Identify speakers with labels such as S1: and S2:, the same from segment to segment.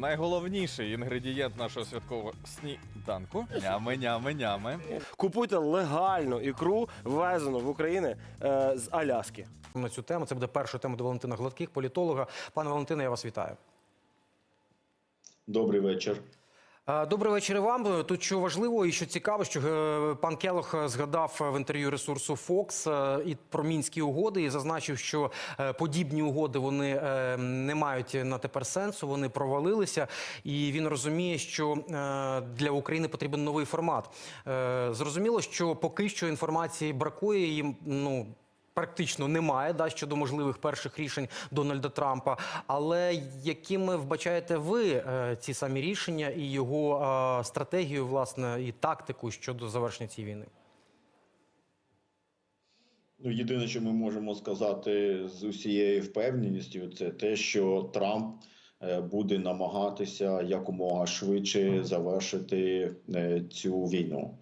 S1: Найголовніший інгредієнт нашого святкового сніданку. Нями, нями, нями.
S2: Купуйте легальну ікру, ввезену в Україну е, з Аляски.
S3: на цю тему. Це буде перша тема до Валентина Гладких, політолога. Пане Валентине, я вас вітаю.
S4: Добрий вечір.
S3: Е, Добрий вечір вам. Тут що важливо і що цікаво, що е, пан Келох е, згадав в інтерв'ю ресурсу Fox е, і про мінські угоди і зазначив, що е, подібні угоди вони е, не мають на тепер сенсу. Вони провалилися, і він розуміє, що е, для України потрібен новий формат. Е, Зрозуміло, що поки що інформації бракує їм. Ну практично немає да, щодо можливих перших рішень Дональда Трампа. Але якими вбачаєте ви е, ці самі рішення і його е, стратегію, власне, і тактику щодо завершення цієї війни?
S4: Ну, єдине, що ми можемо сказати з усією впевненістю, це те, що Трамп е, буде намагатися якомога швидше завершити цю війну.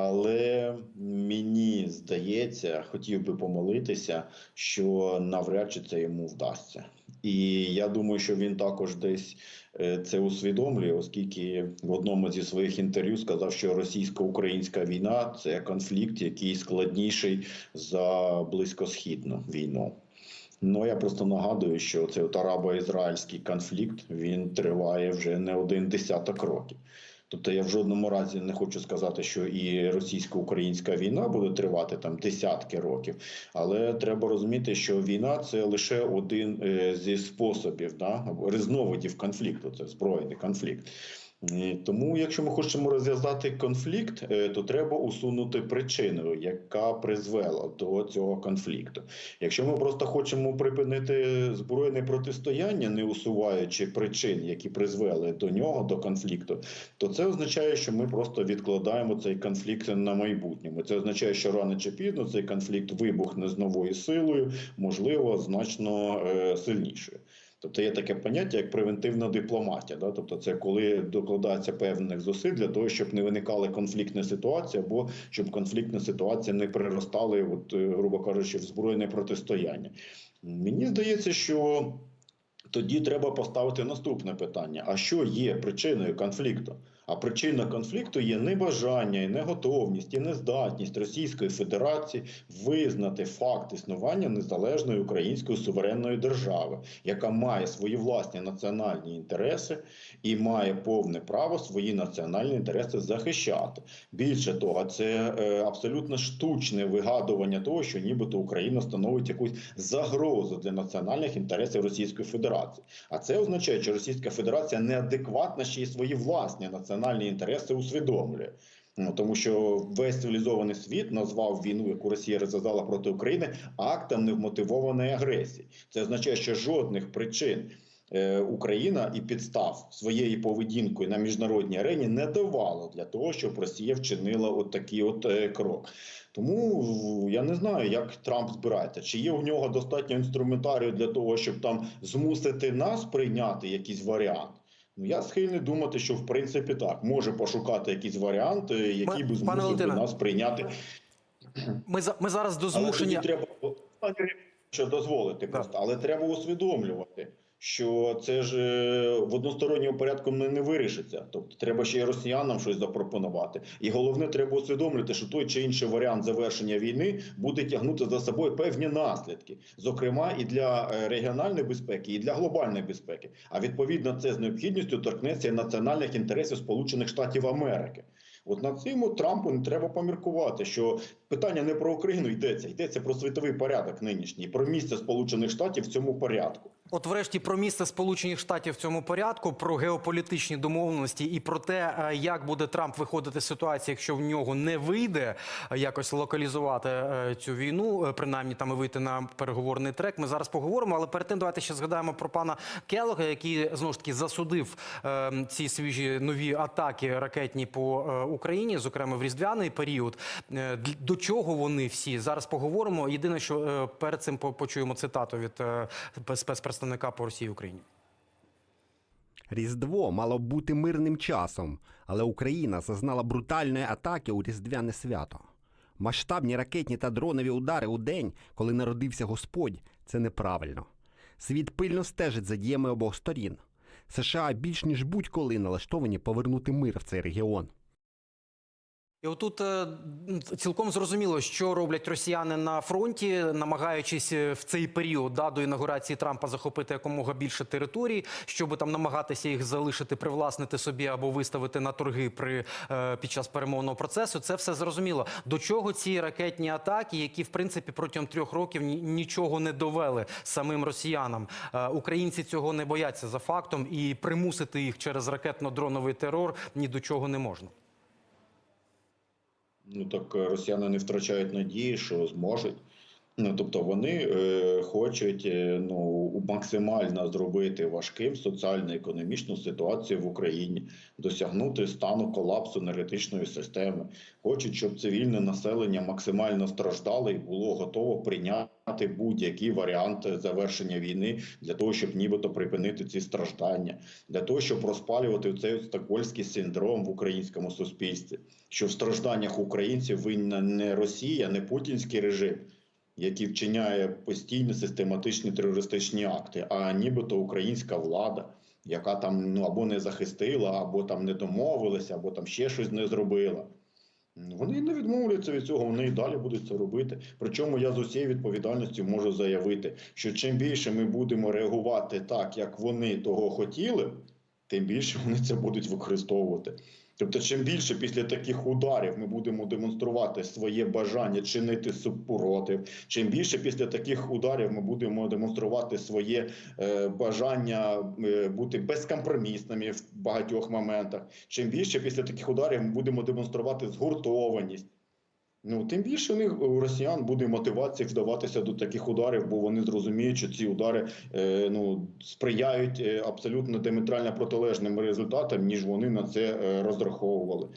S4: Але мені здається, хотів би помолитися, що навряд чи це йому вдасться. І я думаю, що він також десь е, це усвідомлює, оскільки в одному зі своїх інтерв'ю сказав, що російсько-українська війна це конфлікт, який складніший за близькосхідну війну. Ну я просто нагадую, що цей арабо-ізраїльський конфлікт він триває вже не один десяток років. Тобто я в жодному разі не хочу сказати, що і російсько-українська війна буде тривати там десятки років, але треба розуміти, що війна це лише один е, зі способів да, різновидів конфлікту, це збройний конфлікт. І Тому, якщо ми хочемо розв'язати конфлікт, е, то треба усунути причину, яка призвела до цього конфлікту. Якщо ми просто хочемо припинити збройне протистояння, не усуваючи причин, які призвели до нього, до конфлікту, то це означає, що ми просто відкладаємо цей конфлікт на майбутньому. Це означає, що рано чи пізно цей конфлікт вибухне з новою силою, можливо, значно е, сильнішою. Тобто є таке поняття, як превентивна дипломатія. Да? Тобто, це коли докладається певних зусиль для того, щоб не виникали конфліктні ситуації, або щоб конфліктні ситуації не приростали, от, е, грубо кажучи, в збройне протистояння. Мені здається, що тоді треба поставити наступне питання: а що є причиною конфлікту? А причина конфлікту є небажання, і неготовність, і нездатність Російської Федерації визнати факт існування незалежної української суверенної держави, яка має свої власні національні інтереси і має повне право свої національні інтереси захищати. Більше того, це е, абсолютно штучне вигадування того, що нібито Україна становить якусь загрозу для національних інтересів Російської Федерації. А це означає, що Російська Федерація неадекватна ще й свої власні національні інтереси усвідомлює. Ну, тому що весь цивілізований світ назвав війну, яку Росія розв'язала проти України, актом невмотивованої агресії. Це означає, що жодних причин е, Україна і підстав своєю поведінкою на міжнародній арені не давало для того, щоб Росія вчинила от такий от е, крок. Тому я не знаю, як Трамп збирається, чи є у нього достатньо інструментарію для того, щоб там змусити нас прийняти якийсь варіант. Ну я схильний думати, що в принципі так може пошукати якісь варіанти, які
S3: ми,
S4: би змусили нас прийняти.
S3: Ми, за- ми зараз до
S4: Але
S3: змушення.
S4: треба що дозволити просто, але треба усвідомлювати. Що це ж е, в односторонньому порядку не, вирішиться. Тобто треба ще й росіянам щось запропонувати. І головне, треба усвідомлювати, що той чи інший варіант завершення війни буде тягнути за собою певні наслідки, зокрема і для е, регіональної безпеки, і для глобальної безпеки. А відповідно, це з необхідністю торкнеться і національних інтересів Сполучених Штатів Америки. От над цим Трампу не треба поміркувати, що питання не про Україну йдеться, йдеться про світовий порядок нинішній, про місце Сполучених Штатів в цьому порядку.
S3: От, врешті, про місце Сполучених Штатів в цьому порядку, про геополітичні домовленості і про те, е, як буде Трамп виходити з ситуації, якщо в нього не вийде е, якось локалізувати е, цю війну, принаймні там і вийти на переговорний трек. Ми зараз поговоримо. Але перед тим давайте ще згадаємо про пана Келога, який знову ж таки засудив ці свіжі нові атаки ракетні по Україні, зокрема в різдвяний період. До чого вони всі зараз поговоримо? Єдине, що перед цим по- почуємо цитату від е, спецпредставника по Росії і Україні.
S5: Різдво мало бути мирним часом, але Україна зазнала брутальної атаки у різдвяне свято. Масштабні ракетні та дронові удари у день, коли народився Господь, це неправильно. Світ пильно стежить за діями обох сторін. США більш ніж будь-коли налаштовані повернути мир в цей регіон.
S3: І отут е, цілком зрозуміло, що роблять росіяни на фронті, намагаючись е, в цей період да, до інаугурації Трампа захопити якомога більше територій, щоб там намагатися їх залишити, привласнити собі або виставити на торги при е, під час перемовного процесу. Це все зрозуміло. До чого ці ракетні атаки, які в принципі протягом трьох років нічого не довели самим росіянам. Українці цього не бояться за фактом, і примусити їх через ракетно-дроновий терор ні до чого не можна.
S4: Ну так е, росіяни не втрачають надії, що зможуть. Ну тобто вони е, хочуть е, ну максимально зробити важким соціально-економічну ситуацію в Україні, досягнути стану колапсу енергетичної системи. Хочуть, щоб цивільне населення максимально страждало і було готово прийняти будь-які варіанти завершення війни для того, щоб нібито припинити ці страждання, для того, щоб розпалювати цей стокгольський синдром в українському суспільстві, що в стражданнях українців винна не Росія, не путінський режим який вчиняє постійні систематичні терористичні акти, а нібито українська влада, яка там ну або не захистила, або там не домовилася, або там ще щось не зробила. Вони не відмовляються від цього, вони і далі будуть це робити. Причому я з усією відповідальністю можу заявити, що чим більше ми будемо реагувати так, як вони того хотіли, тим більше вони це будуть використовувати. Тобто, чим більше після таких ударів ми будемо демонструвати своє бажання чинити супротив, чим більше після таких ударів ми будемо демонструвати своє е, бажання е, бути безкомпромісними в багатьох моментах, чим більше після таких ударів ми будемо демонструвати згуртованість. Ну, тим більше у них у росіян буде мотивація вдаватися до таких ударів, бо вони зрозуміють, що ці удари е, ну, сприяють е, абсолютно диаметрально протилежним результатам, ніж вони на це е, розраховували.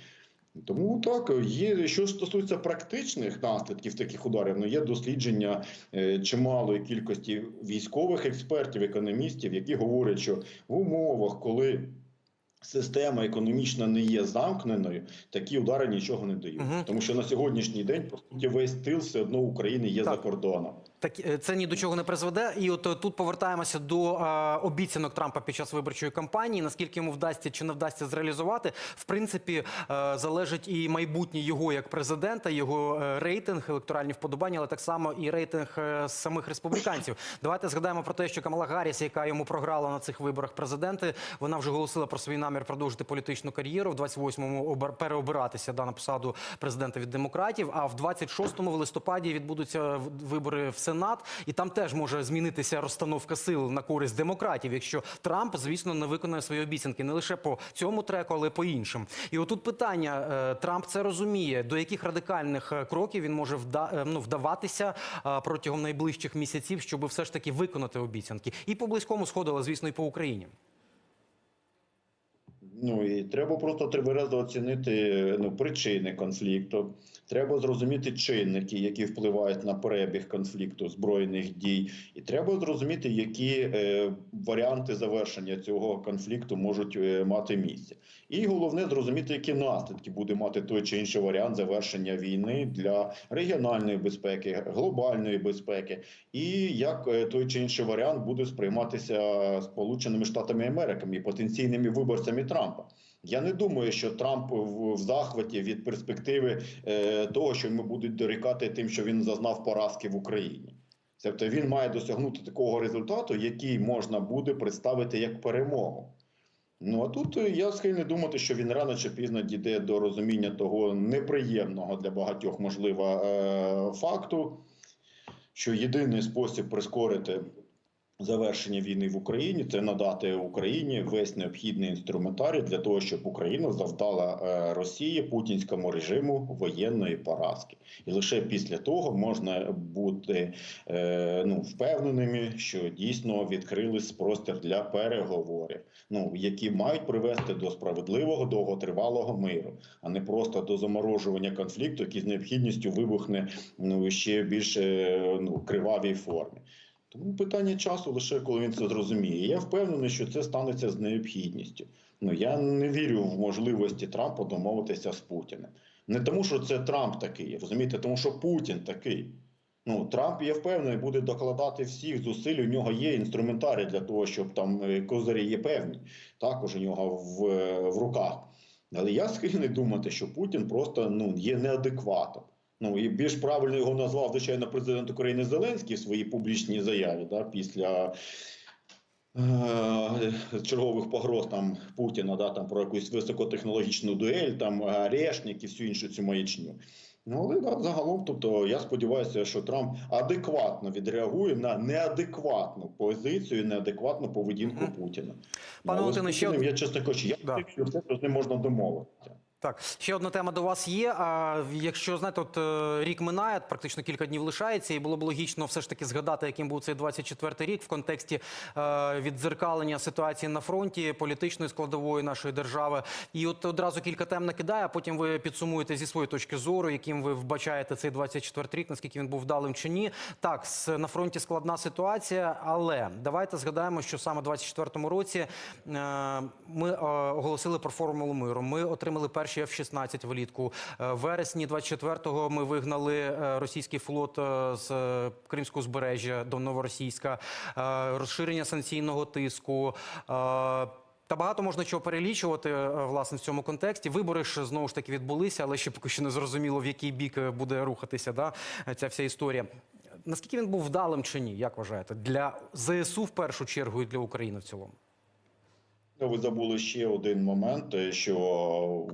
S4: Тому так є що стосується практичних наслідків таких ударів, ну є дослідження е, чималої кількості військових експертів, економістів, які говорять, що в умовах, коли система економічна не є замкненою, такі удари нічого не дають.
S3: угу.
S4: Тому що на сьогоднішній день по суті весь тил все одно України є
S3: Так.
S4: за кордоном.
S3: Так е, це ні до чого не призведе. І от е, тут повертаємося до е, обіцянок Трампа під час виборчої кампанії. Наскільки йому вдасться чи не вдасться зреалізувати, в принципі, е, залежить і майбутнє його як президента, його е, рейтинг, електоральні вподобання, але так само і рейтинг самих республіканців. Давайте згадаємо про те, що Камала Гарріс, яка йому програла на цих виборах президенти, вона вже голосила про свій намір продовжити політичну кар'єру в 28-му обер- переобиратися да, на посаду президента від демократів. А в 26-му в листопаді відбудуться вибори в Сенат, і там теж може змінитися розстановка сил на користь демократів, якщо Трамп, звісно, не виконає свої обіцянки не лише по цьому треку, але й по іншим. І отут питання: е, Трамп це розуміє, до яких радикальних е, кроків він може вда, е, ну, вдаватися протягом найближчих місяців, щоб все ж таки виконати обіцянки, і по близькому сходу, але звісно, і по Україні.
S4: Ну і треба просто тверезо оцінити ну, причини конфлікту. Треба зрозуміти чинники, які впливають на перебіг конфлікту збройних дій, і треба зрозуміти, які е, варіанти завершення цього конфлікту можуть е, мати місце. І головне зрозуміти, які наслідки буде мати той чи інший варіант завершення війни для регіональної безпеки, глобальної безпеки, і як е, той чи інший варіант буде сприйматися Сполученими Штатами Америки і потенційними виборцями Трампа. Я не думаю, що Трамп в, захваті від перспективи е, того, що йому будуть дорікати тим, що він зазнав поразки в Україні. Тобто він має досягнути такого результату, який можна буде представити як перемогу. Ну а тут е, я схильний думати, що він рано чи пізно дійде до розуміння того неприємного для багатьох, можливо, е, факту, що єдиний спосіб прискорити завершення війни в Україні це надати Україні весь необхідний інструментарій для того, щоб Україна завдала е, Росії путінському режиму воєнної поразки, і лише після того можна бути е, ну впевненими, що дійсно відкрились простір для переговорів, ну які мають привести до справедливого довготривалого миру, а не просто до заморожування конфлікту, який з необхідністю вибухне ну ще більш е, ну кривавій формі. Тому питання часу лише коли він це зрозуміє. Я впевнений, що це станеться з необхідністю. Ну я не вірю в можливості Трампа домовитися з Путіним. Не тому, що це Трамп такий, розумієте, тому що Путін такий. Ну, Трамп, я впевнений, буде докладати всіх зусиль. У нього є інструментарій для того, щоб там е, козирі є певні, також у нього в, е, в руках. Але я схильний думати, що Путін просто ну, є неадекватом. Ну і більш правильно його назвав, звичайно, президент України Зеленський в своїй публічній заяві да, після е, чергових погроз там Путіна, да, там про якусь високотехнологічну дуель, там арешник і всю іншу цю маячню. Ну, але да, загалом, тобто, я сподіваюся, що Трамп адекватно відреагує на неадекватну позицію, неадекватну поведінку
S3: Мгм.
S4: Путіна.
S3: Пане
S4: Ну, з
S3: Валентине, ще
S4: я чесно кажучи, я
S3: да.
S4: що все з ним можна домовитися.
S3: Так, ще одна тема до вас є. А якщо знаєте, от е, рік минає, практично кілька днів лишається, і було б логічно все ж таки згадати, яким був цей 24-й рік в контексті е, віддзеркалення ситуації на фронті, політичної складової нашої держави. І от одразу кілька тем накидає, а потім ви підсумуєте зі своєї точки зору, яким ви вбачаєте цей 24-й рік, наскільки він був вдалим чи ні. Так, на фронті складна ситуація, але давайте згадаємо, що саме в 24-му році е, ми е, оголосили про формулу миру. Ми отримали перші F-16 влітку. Е, В вересні 24-го ми вигнали е, російський флот е, з Кримського узбережжя до Новоросійська, розширення санкційного тиску. Та багато можна чого перелічувати власне в цьому контексті. Вибори ж знову ж таки відбулися, але ще поки що не зрозуміло, в який бік буде рухатися да, ця вся історія. Наскільки він був вдалим чи ні, як вважаєте? Для ЗСУ в першу чергу і для України в цілому?
S4: Ну, Ви забули ще один момент, що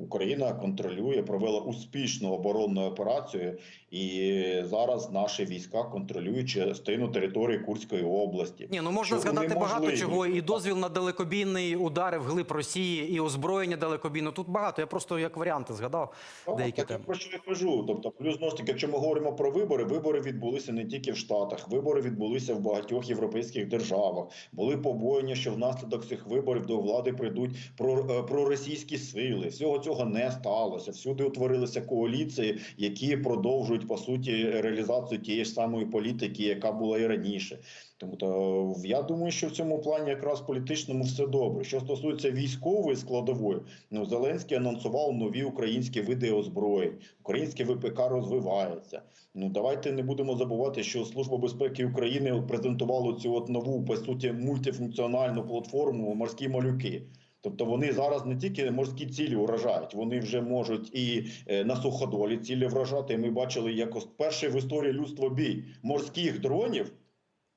S4: Україна контролює, провела успішну оборонну операцію, і зараз наші війська контролюють частину території Курської області.
S3: Ні, ну можна
S4: Що
S3: згадати багато чого. І дозвіл на далекобійний удар вглиб Росії, і озброєння далекобійне. Тут багато. Я просто як варіанти згадав
S4: Так,
S3: деякі
S4: так,
S3: теми.
S4: про що я кажу. Тобто, плюс знову ж таки, якщо ми говоримо про вибори, вибори відбулися не тільки в Штатах, вибори відбулися в багатьох європейських державах. Були побоєння, що внаслідок цих виборів до влади прийдуть про, про проросійські сили. Всього цього не сталося. Всюди утворилися коаліції, які продовжують по суті реалізацію тієї ж самої політики, яка була і раніше. Тому то я думаю, що в цьому плані якраз політичному все добре. Що стосується військової складової, ну Зеленський анонсував нові українські види озброєнь. Українське ВПК розвивається. Ну давайте не будемо забувати, що Служба безпеки України презентувала цю от нову по суті мультифункціональну платформу морські малюки. Тобто вони зараз не тільки морські цілі вражають, вони вже можуть і е, на суходолі цілі вражати. Ми бачили як перший в історії людства бій морських дронів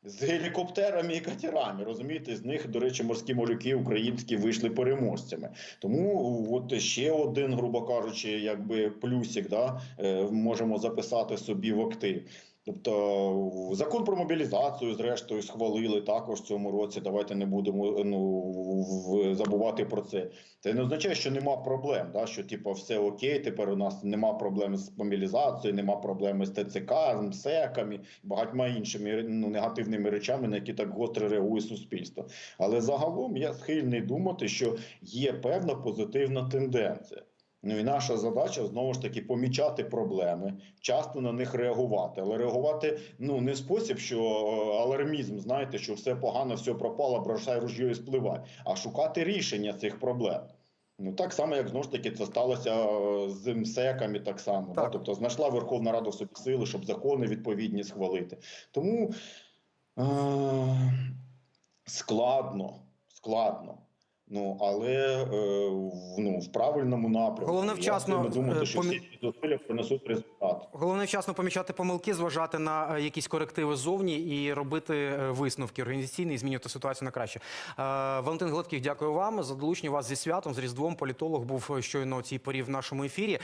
S4: з гелікоптерами і катерами. Розумієте, з них, до речі, морські моряки українські вийшли переможцями. Тому от ще один, грубо кажучи, якби плюсик, да, е, можемо записати собі в актив. Тобто закон про мобілізацію, зрештою, схвалили також в цьому році. Давайте не будемо ну забувати про це. Це не означає, що нема проблем. Да? Що типу, все окей, тепер у нас нема проблем з мобілізацією, нема проблем з ТЦК, з МСЕКами, багатьма іншими ну, негативними речами, на які так гостро реагує суспільство. Але загалом я схильний думати, що є певна позитивна тенденція. Ну і наша задача знову ж таки помічати проблеми, вчасно на них реагувати, але реагувати ну не в спосіб, що е, алармізм, знаєте, що все погано, все пропало, бросай ружьо і спливай, а шукати рішення цих проблем. Ну так само, як знову ж таки це сталося е, з МСЕКами, так само. Да? Тобто знайшла Верховна Рада в собі сили, щоб закони відповідні схвалити. Тому е- складно, складно. Ну але е, в- ну, в правильному напрямку.
S3: Головне вчасно,
S4: Я думати,
S3: е,
S4: що
S3: помі-
S4: всі зусилля принесуть результат.
S3: Головне вчасно помічати помилки, зважати на е, якісь корективи зовні і робити висновки організаційні і змінювати ситуацію на краще. Валентин Гладких, дякую вам за долучення вас зі святом, з Різдвом. Політолог був щойно у цій порі в нашому ефірі.